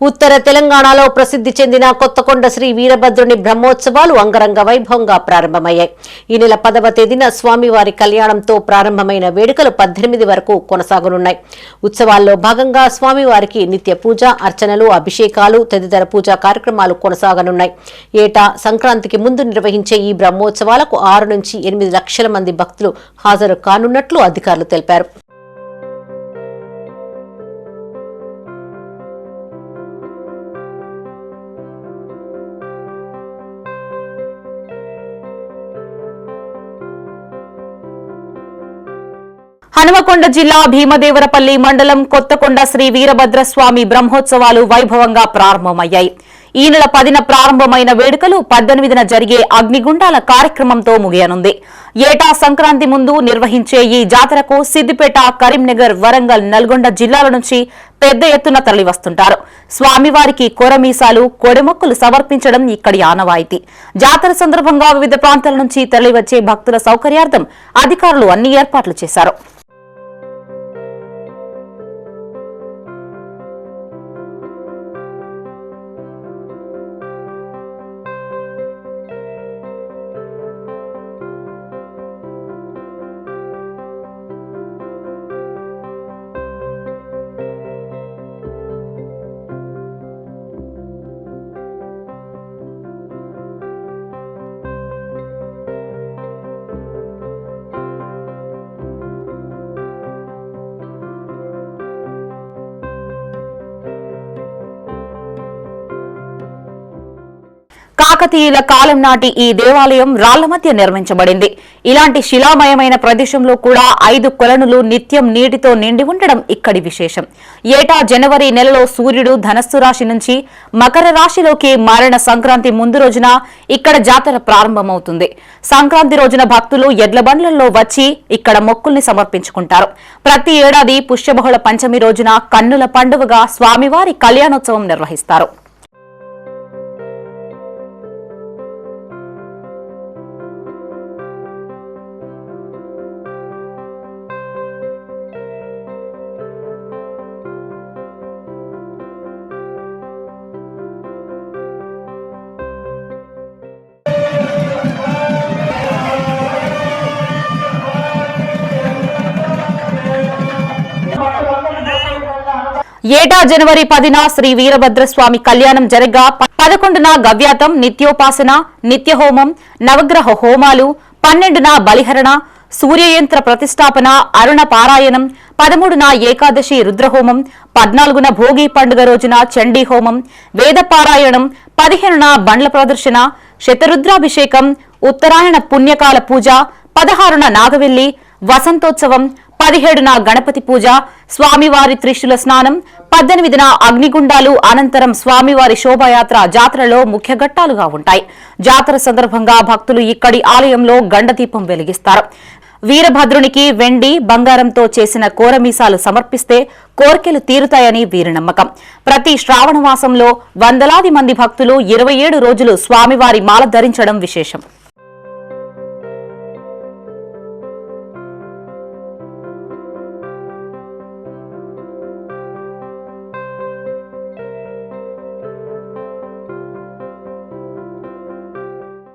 ఉత్తర తెలంగాణలో ప్రసిద్ధి చెందిన కొత్తకొండ శ్రీ వీరభద్రుని బ్రహ్మోత్సవాలు అంగరంగ వైభవంగా ప్రారంభమయ్యాయి. ఈ నెల పదవ తేదీన స్వామివారి కళ్యాణంతో ప్రారంభమైన వేడుకలు పద్దెనిమిది వరకు కొనసాగనున్నాయి. ఉత్సవాల్లో భాగంగా స్వామివారికి నిత్య పూజ అర్చనలు అభిషేకాలు తదితర పూజా కార్యక్రమాలు కొనసాగనున్నాయి. ఏటా సంక్రాంతికి ముందు నిర్వహించే ఈ బ్రహ్మోత్సవాలకు ఆరు నుంచి ఎనిమిది లక్షల మంది భక్తులు హాజరు కానున్నట్లు అధికారులు తెలిపారు. హనుమకొండ జిల్లా భీమదేవరపల్లి మండలం కొత్తకొండ శ్రీ వీరభద్రస్వామి బ్రహ్మోత్సవాలు వైభవంగా ప్రారంభమయ్యాయి. ఈ నెల పదిన ప్రారంభమైన వేడుకలు పద్దెనిమిదిన జరిగే అగ్నిగుండాల కార్యక్రమంతో ముగియనుంది. ఏటా సంక్రాంతి ముందు నిర్వహించే ఈ జాతరకు సిద్దిపేట కరీంనగర్ వరంగల్ నల్గొండ జిల్లాల నుంచి పెద్ద ఎత్తున తరలివస్తుంటారు. స్వామివారికి కొరమీసాలు కొడెమొక్కులు సమర్పించడం ఇక్కడి ఆనవాయితీ. జాతర సందర్భంగా వివిధ ప్రాంతాల నుంచి తరలివచ్చే భక్తుల సౌకర్యార్థం అధికారులు అన్ని ఏర్పాట్లు చేశారు. కాకతీయుల కాలం నాటి ఈ దేవాలయం రాళ్ళ మధ్య నిర్మించబడింది. ఇలాంటి శిలామయమైన ప్రదేశంలో కూడా ఐదు కొలనులు నిత్యం నీటితో నిండి ఉండడం ఇక్కడి విశేషం. ఏటా జనవరి నెలలో సూర్యుడు ధనస్సు రాశి నుంచి మకర రాశిలోకి మారిన సంక్రాంతి ముందు రోజున ఇక్కడ జాతర ప్రారంభమవుతుంది. సంక్రాంతి రోజున భక్తులు ఎడ్ల బండ్లలో వచ్చి ఇక్కడ మొక్కుల్ని సమర్పించుకుంటారు. ప్రతి ఏడాది పుష్యబహుళ పంచమి రోజున కన్నుల పండుగగా స్వామివారి కళ్యాణోత్సవం నిర్వహిస్తారు. ఏటా జనవరి పదిన శ్రీ వీరభద్రస్వామి కళ్యాణం జరగా పదకొండున గవ్యాతం నిత్యోపాసన నిత్యహోమం నవగ్రహ హోమాలు పన్నెండున బలిహరణ సూర్యయంత్ర ప్రతిష్టాపన అరుణ పారాయణం పదమూడున ఏకాదశి రుద్రహోమం పద్నాలుగున భోగి పండుగ రోజున చండీ హోమం వేద పారాయణం పదిహేనున బండ్ల ప్రదర్శన శతరుద్రాభిషేకం ఉత్తరాయణ పుణ్యకాల పూజ పదహారున నాగవెల్లి వసంతోత్సవం పదిహేడున గణపతి పూజ స్వామివారి త్రిశుల స్నానం పద్దెనిమిదిన అగ్నిగుండాలు అనంతరం స్వామివారి శోభాయాత్ర జాతరలో ముఖ్య ఘట్టాలుగా ఉంటాయి. జాతర సందర్భంగా భక్తులు ఇక్కడి ఆలయంలో గండదీపం వెలిగిస్తారు. వీరభద్రునికి వెండి బంగారంతో చేసిన కోరమీసాలు సమర్పిస్తే కోర్కెలు తీరుతాయని వీరి నమ్మకం. ప్రతి శ్రావణ మాసంలో వందలాది మంది భక్తులు ఇరవై ఏడు రోజులు స్వామివారి మాల ధరించడం విశేషం.